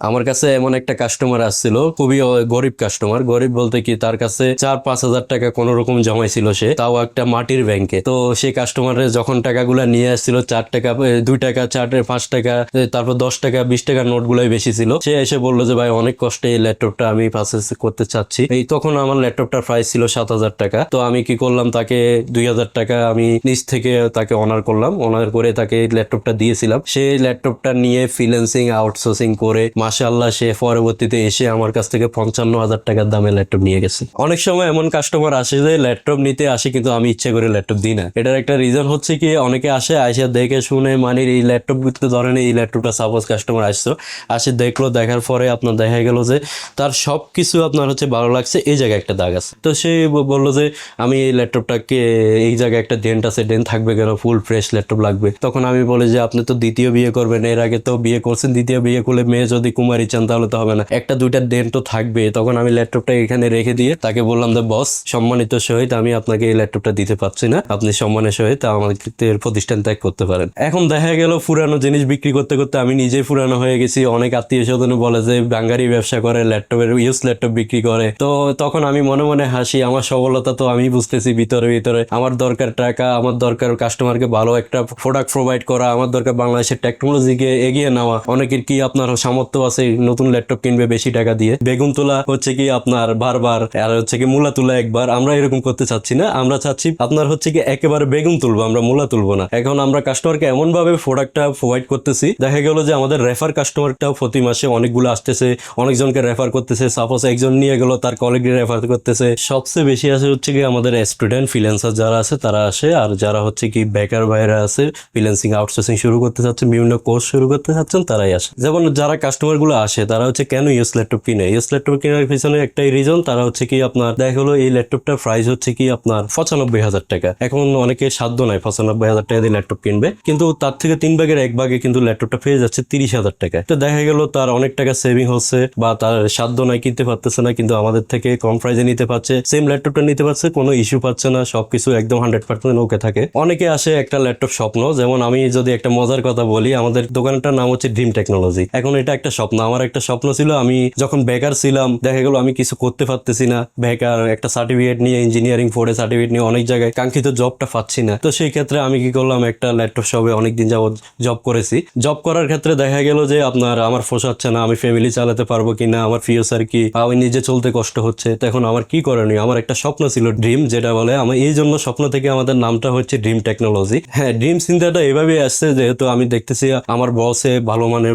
আমার কাছে এমন একটা কাস্টমার আসছিল, খুবই গরিব কাস্টমার গরিব বলতে কি, তার কাছে চার, পাঁচ হাজার টাকা কোন রকম জমাইছিল সে, তাও একটা মাটির ব্যাংকে তো সেই কাস্টমারের যখন টাকাগুলো নিয়ে আসছিল, চার টাকা দুই টাকা, চার পাঁচ টাকা তারপর দশ টাকা, বিশ টাকার নোটগুলোই বেশি ছিল। সে এসে বলল যে, ভাই, অনেক কষ্টে এই ল্যাপটপটা আমি পারচেস করতে চাচ্ছি। এই তখন আমার ল্যাপটপটার প্রাইস ছিল সাত হাজার টাকা। তো আমি কি করলাম, তাকে দুই হাজার টাকা আমি নিচ থেকে তাকে অনার করলাম। অনার করে তাকে ল্যাপটপটা দিয়েছিলাম। সেই ল্যাপটপটা নিয়ে ফ্রিল্যান্সিং আউটসোর্সিং করে মাশাআল্লাহ সে পরবর্তীতে এসে আমার কাছ থেকে পঞ্চান্ন হাজার টাকার দামে ল্যাপটপ নিয়ে গেছে। অনেক সময় এমন কাস্টমার আসে যে ল্যাপটপ নিতে আসে কিন্তু আমি ইচ্ছে করে ল্যাপটপ দিই না। এটার একটা রিজন হচ্ছে কি, অনেকে আসে আসে দেখে শুনে মানে এই ল্যাপটপ ধরেন এই ল্যাপটপটা সাপোজ কাস্টমার আসছো আসে দেখল, দেখার পরে আপনার দেখা গেল যে তার সব কিছু আপনার হচ্ছে ভালো লাগছে, এই জায়গায় একটা দাগ আছে। তো সে বলল যে, আমি এই ল্যাপটপটাকে এই জায়গায় একটা ডেন্ট আছে ডেন্ট থাকবে কেন? ফুল ফ্রেশ ল্যাপটপ লাগবে। তখন আমি বলি যে, আপনি তো দ্বিতীয় বিয়ে করবেন, এর আগে তো বিয়ে করছেন, দ্বিতীয় বিয়ে করলে মেয়ে যদি কুমারী চান, তাহলে তো হবে না। একটা, দুইটা ডেন্ট তো থাকবে। তখন আমি ল্যাপটপটা এখানে রেখে দিয়ে তাকে বললাম যে, বস, সম্মানিত সহিত আমি আপনাকে এই ল্যাপটপটা দিতে পারছি না। আপনি সম্মানের সহিত আমাদের প্রতিষ্ঠান ত্যাগ করতে পারেন। এখন দেখা গেল, পুরানো জিনিস বিক্রি করতে করতে আমি নিজেই পুরানো হয়ে গেছি। অনেক আত্মীয় স্বজন বলে যে, বাঙ্গারি ব্যবসা করে, ল্যাপটপের, ইউজ ল্যাপটপ বিক্রি করে। তো তখন আমি মনে মনে হাসি, আমার সফলতা তো আমি বুঝতেছি ভিতরে ভিতরে। আমার দরকার টাকা, আমার দরকার কাস্টমারকে ভালো একটা প্রোডাক্ট প্রোভাইড করা, আমার দরকার বাংলাদেশের টেকনোলজিকে এগিয়ে নেওয়া। অনেকের কি আপনার সামর্থ্য আছে, নতুন ল্যাপটপ কিনবে বেশি টাকা দিয়ে। বেগুন তোলা হচ্ছে কি আপনার বারবার, আর হচ্ছে কি মূলা তোলা একবার। আমরা এরকম করতে চাচ্ছি না, আমরা চাচ্ছি আপনার হচ্ছে কি একেবারে বেগুন তুলবো, আমরা মূলা তুলবো না। এখন আমরা কাস্টমারকে এমন ভাবে প্রোডাক্টটা প্রোভাইড করতেছি, দেখা গেল যে আমাদের রেফার কাস্টমারটাও প্রতি মাসে অনেকগুলো আসতেছে, অনেকজনকে রেফার করতেছে। সাপোজ একজন নিয়ে গেল, তার কলিগকে রেফার করতেছে। সবচেয়ে বেশি আসে হচ্ছে কি আমাদের স্টুডেন্ট ফ্রিল্যান্সার যারা আছে, তারা আসে, আর যারা হচ্ছে কি বেকার বাইরে আছে ফ্রিল্যান্সিং আউটসোর্সিং শুরু করতে চাচ্ছেন বিভিন্ন কোর্স শুরু করতে চাচ্ছেন, তারাই আসে। যেমন যারা কাস্টমার গুলো আসে, তারা হচ্ছে কেন ইউস ল্যাপটপ কিনে? ইউস ল্যাপটপ কেনার পিছনে একটাই রিজন তারা হচ্ছে কি আপনার, দেখা হলো এই ল্যাপটপটার প্রাইস হচ্ছে কি আপনার পঁচানব্বই হাজার টাকা। এখন অনেকে সাধ্য নাই পঁচানব্বই হাজার টাকা দিয়ে ল্যাপটপ কিনবে, কিন্তু তার থেকে তিন ভাগের এক ভাগে কিন্তু ল্যাপটপটা পেয়ে যাচ্ছে তিরিশ হাজার টাকা তো দেখা গেল তার অনেক টাকা সেভিং হচ্ছে, বা তার সাধ্য নাই কিনতে পারতেছে না, কিন্তু আমাদের থেকে কম প্রাইজে নিতে পারছে সেম ল্যাপটপটা নিতে পারছে, কোনো ইস্যু পাচ্ছে না, সবকিছু একদম হান্ড্রেড পার্সেন্ট ওকে থাকে। অনেকে আসে একটা ল্যাপটপ স্বপ্ন, যেমন আমি যদি একটা মজার কথা বলি, আমাদের দোকানটার নাম হচ্ছে ড্রিম টেকনোলজি এখন এটা একটা আমার একটা স্বপ্ন ছিল, আমি যখন বেকার ছিলাম, দেখা গেল আমি কিছু করতে পারতেছি না। বেকার একটা সার্টিফিকেট নিয়ে ইঞ্জিনিয়ারিং পড়ে সার্টিফিকেট নিয়ে অনেক জায়গায় কাঙ্ক্ষিত জবটা পাচ্ছি না। তো সেই ক্ষেত্রে আমি কি করলাম, একটা ল্যাপটপ শপে অনেকদিন যাবত জব করেছি। জব করার ক্ষেত্রে দেখা গেল যে, আপনার আমার পোষাচ্ছে না, আমি ফ্যামিলি চালাতে পারব কিনা, আমার ফিউচার কি, আমি নিজে চলতে কষ্ট হচ্ছে। তো এখন আমার কি করণীয়? আমার একটা স্বপ্ন ছিল ড্রিম যেটা বলে আমার এই জন্য স্বপ্ন থেকে আমাদের নামটা হচ্ছে ড্রিম টেকনোলজি হ্যাঁ ড্রিম চিন্তাটা এভাবে আসছে, যেহেতু আমি দেখতেছি, আমার বসে ভালো মানের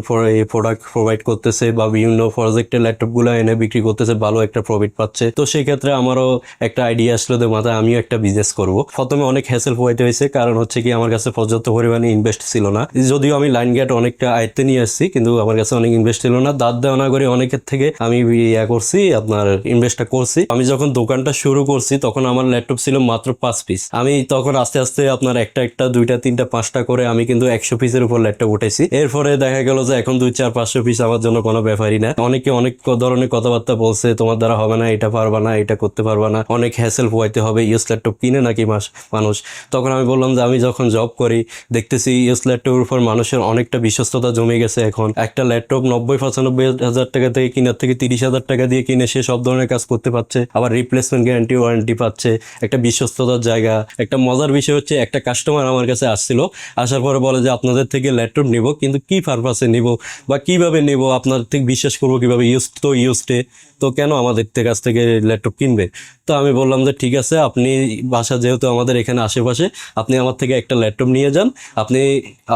প্রোডাক্ট প্রোভাইড করতেছে বা বিভিন্ন প্রজেক্টের ল্যাপটপগুলো এনে বিক্রি করতেছে, ভালো একটা প্রফিট পাচ্ছে। তো সেই ক্ষেত্রে আমারও একটা আইডিয়া আসলো যে মাথায় আমিও একটা বিজনেস করব। প্রথমে অনেক হ্যাসেল পোয়াইতে হয়েছে, কারণ হচ্ছে কি, আমার কাছে পর্যাপ্ত পরিমাণে ইনভেস্ট ছিল না। যদিও আমি লাইন গেট অনেকটা আয়ত্তে নিয়ে আসছি, কিন্তু আমার কাছে অনেক ইনভেস্ট ছিল না। দাঁত দেওয়া না করে অনেকের থেকে আমি ইয়া করছি, আপনার ইনভেস্টটা করছি। আমি যখন দোকানটা শুরু করছি, তখন আমার ল্যাপটপ ছিল মাত্র পাঁচ পিস আমি তখন আস্তে আস্তে আপনার একটা একটা, দুইটা, তিনটা, পাঁচটা করে আমি কিন্তু একশো পিসের উপর ল্যাপটপ উঠেছি এরপরে দেখা গেল যে, এখন দুই, চার, পাঁচশো পিস আমার জন্য কোনো ব্যাপারই না। অনেকে অনেক ধরনের কথাবার্তা বলছে, তোমার দ্বারা হবে না, এটা পারবা না, এটা করতে পারবা না। অনেক হ্যাসেল পোয়াইতে হবে ইউস ল্যাপটপ কিনে নাকি মাস, মানুষ। তখন আমি বললাম যে, আমি যখন জব করি, দেখতেছি ইউস ল্যাপটপের উপর মানুষের অনেকটা বিশ্বস্ততা জমে গেছে এখন। একটা ল্যাপটপ নব্বই পঁচানব্বই হাজার টাকা থেকে কিনার থেকে তিরিশ হাজার টাকা দিয়ে কিনে সে সব ধরনের কাজ করতে পারছে। আবার রিপ্লেসমেন্ট গ্যারান্টি ওয়ারেন্টি পাচ্ছে। একটা বিশ্বস্ততার জায়গা। একটা মজার বিষয় হচ্ছে, একটা কাস্টমার আমার কাছে আসছিল, আসার পরে বলে যে, আপনাদের থেকে ল্যাপটপ নিব, কিন্তু কি পারপাসে নিব? বা কীভাবে নেব, আপনার থেকে বিশ্বাস করব কীভাবে ইউজ তো ইউজডে তো কেন আমাদের কাছ থেকে ল্যাপটপ কিনবে? তো আমি বললাম যে, ঠিক আছে, আপনি বাসা যেহেতু আমাদের এখানে আশেপাশে, আপনি আমার থেকে একটা ল্যাপটপ নিয়ে যান। আপনি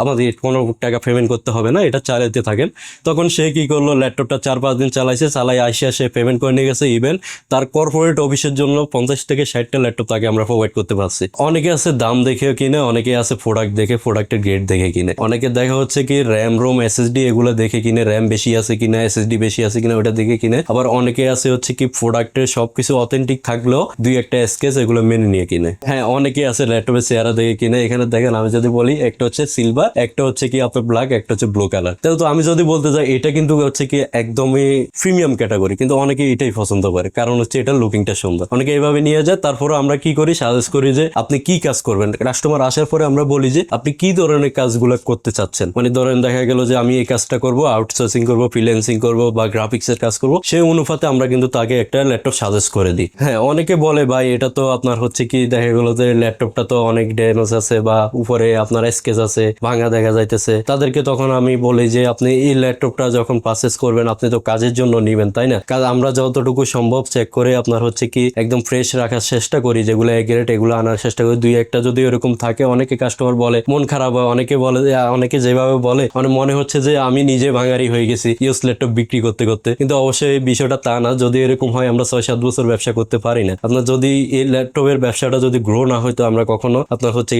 আমাদের কোনো টাকা পেমেন্ট করতে হবে না, এটা চালাতে থাকেন। তখন সে কি করল ল্যাপটপটা চার পাঁচ দিন চালাইছে, চালাই আসে আসে পেমেন্ট করে নিয়ে গেছে ইভেন তার কর্পোরেট অফিসের জন্য পঞ্চাশ থেকে ষাটটা ল্যাপটপ তাকে আমরা প্রোভাইড করতে পারছি। অনেকে আছে দাম দেখেও কিনে, অনেকে আছে প্রোডাক্ট দেখে প্রোডাক্টের গ্রেড দেখে কিনে। অনেকে দেখা হচ্ছে কি র্যাম রোম এসএসডি এগুলো দেখে কিনে র্যাম বেশি আছে কিনা এসএসডি বেশি আছে কিনা ওটা দেখে কিনে। আবার অনেকে আছে হচ্ছে কি প্রোডাক্টের সবকিছু অথেন্টিক থাকলেও দুই একটা স্কেচ এগুলো মেনে নিয়ে কিনে। হ্যাঁ অনেকে আছে ল্যাপটপের চেহারা দেখে কিনে। এখানে দেখেন, আমি যদি বলি, একটা হচ্ছে সিলভার একটা হচ্ছে কি আপনার ব্ল্যাক একটা হচ্ছে ব্লু কালার তাহলে তো আমি যদি বলতে যাই, এটা কিন্তু হচ্ছে কি একদমই প্রিমিয়াম ক্যাটাগরি কিন্তু অনেকে এটাই পছন্দ করে। কারণ হচ্ছে এটা লুকিংটা সুন্দর। অনেকে এইভাবে নিয়ে যায় তারপরে আমরা কি করি সাজেস্ট করি যে আপনি কি কাজ করবেন? কাস্টমার আসার পরে আমরা বলি যে, আপনি কি ধরনের কাজগুলো করতে চাচ্ছেন? মানে ধরেন দেখা গেল যে আমি এই কাজটা করব আউটসোর্সিং আউটসোর্সিং করব ফ্রিল্যান্সিং করব বা গ্রাফিক্সের কাজ করব, সেই অনুপাতে আমরা কিন্তু তাকে একটা ল্যাপটপ সাজেস্ট করে দিই। হ্যাঁ অনেকে বলে, ভাই, এটা তো আপনার হচ্ছে কি, দেখা গেলো যে ল্যাপটপটা তো অনেক ড্যামেজ আছে বা উপরে আপনার স্কেচ আছে, ভাঙা দেখা যাইতেছে। তাদেরকে তখন আমি বলি যে, আপনি এই ল্যাপটপটা যখন পারচেস করবেন, আপনি তো কাজের জন্য নিবেন, তাই না? কাজ আমরা যতটুকু সম্ভব চেক করে আপনার হচ্ছে কি, একদম ফ্রেশ রাখার চেষ্টা করি, যেগুলো গ্রেড এগুলো আনার চেষ্টা করি। দুই একটা যদি এরকম থাকে, অনেকে কাস্টমার বলে, মন খারাপ হয়। অনেকে বলে, অনেকে যেভাবে বলে মানে মনে হচ্ছে যে, আমি নিজে ভাঙারি হয়ে গেছি ইউজ ল্যাপটপ বিক্রি করতে করতে। কিন্তু অবশ্যই বিষয়টা তা না, যদি এরকম হয় আমরা ছয় সাত বছর ব্যবসা করতে পারি না। আপনার যদি এই ল্যাপটপের ব্যবসাটা যদি গ্রো না হইতো আমরা কখনো আপনার হচ্ছে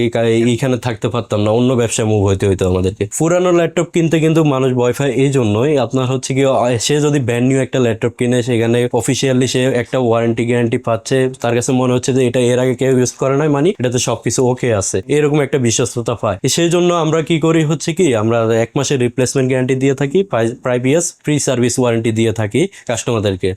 এইখানে থাকতে পারতাম না, অন্য ব্যবসা মুভ হইতে হইতো আমাদেরকে। পুরানো ল্যাপটপ কিনতে কিন্তু মানুষ ওয়াইফাই এই জন্যই আপনার হচ্ছে কি সে যদি ব্র্যান্ড নিউ একটা ল্যাপটপ কিনে, সেখানে অফিসিয়ালি সে একটা ওয়ারেন্টি গ্যারান্টি পাচ্ছে, তার কাছে মনে হচ্ছে যে এটা এর আগে কেউ ইউজ করে নাই মানে এটাতে সবকিছু ওকে আছে। এরকম একটা বিশ্বস্ততা পায়। সেই জন্য আমরা কি করি হচ্ছে কি, আমরা এক মাসের রিপ্লেসমেন্ট গ্যারান্টি দিয়ে থাকি প্রাইভিয়াস ফ্রি সার্ভিস ওয়ারেন্টি দিয়ে থাকি কাস্টমারদেরকে